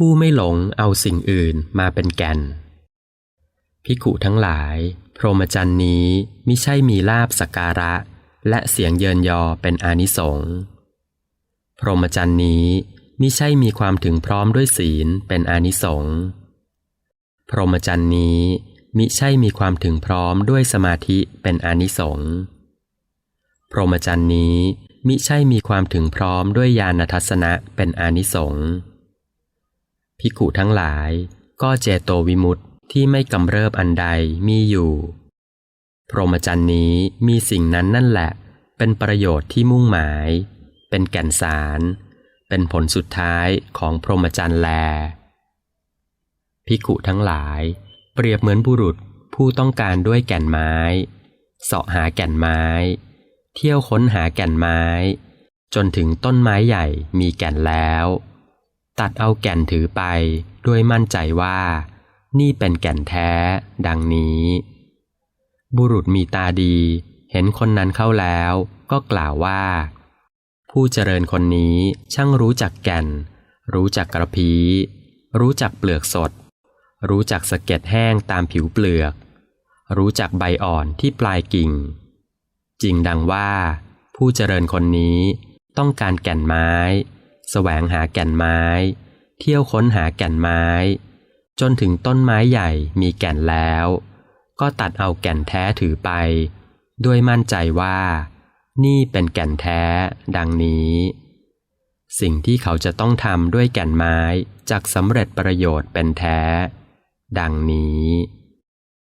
ผู้ไม่หลงเอาสิ่งอื่นมาเป็นแก่นภิกขุทั้งหลาย พรหมจรรย์นี้มิใช่มีลาบสักการะ และเสียงเยินยอเป็นอานิสงส์พรหมจรรย์นี้มิใช่มีความถึงพร้อมด้วยศีลเป็นอานิสงส์พรหมจรรย์นี้มิใช่มีความถึงพร้อมด้วยสมาธิเป็นอานิสงส์พรหมจรรย์นี้มิใช่มีความถึงพร้อมด้วยญาณทัศนะเป็นอานิสงส์ ภิกขุทั้งหลาย ก็เจโตวิมุตติที่ไม่กำเริบอันใดมีอยู่ พรหมจรรย์นี้มีสิ่งนั้นนั่นแหละ เป็นประโยชน์ที่มุ่งหมาย เป็นแก่นสาร เป็นผลสุดท้ายของพรหมจรรย์แล ภิกขุทั้งหลาย เปรียบเหมือนบุรุษผู้ต้องการด้วยแก่นไม้ เสาะหาแก่นไม้ เที่ยวค้นหาแก่นไม้ จนถึงต้นไม้ใหญ่มีแก่นแล้ว ตัดเอาแก่นถือไปด้วยมั่นใจว่า นี่เป็นแก่นแท้ ดังนี้ บุรุษมีตาดี เห็นคนนั้นเข้าแล้วก็กล่าวว่า ผู้เจริญคนนี้ช่างรู้จักแก่น รู้จักกระพี รู้จักเปลือกสด รู้จักสะเก็ดแห้งตามผิวเปลือก รู้จักใบอ่อนที่ปลายกิ่ง จริงดังว่า ผู้เจริญคนนี้ต้องการแก่นไม้ แสวงหาแก่นไม้ เที่ยวค้นหาแก่นไม้ จนถึงต้นไม้ใหญ่มีแก่นแล้ว ก็ตัดเอาแก่นแท้ถือไป ด้วยมั่นใจว่า นี่เป็นแก่นแท้ ดังนี้ สิ่งที่เขาจะต้องทำด้วยแก่นไม้จากสำเร็จประโยชน์เป็นแท้ ดังนี้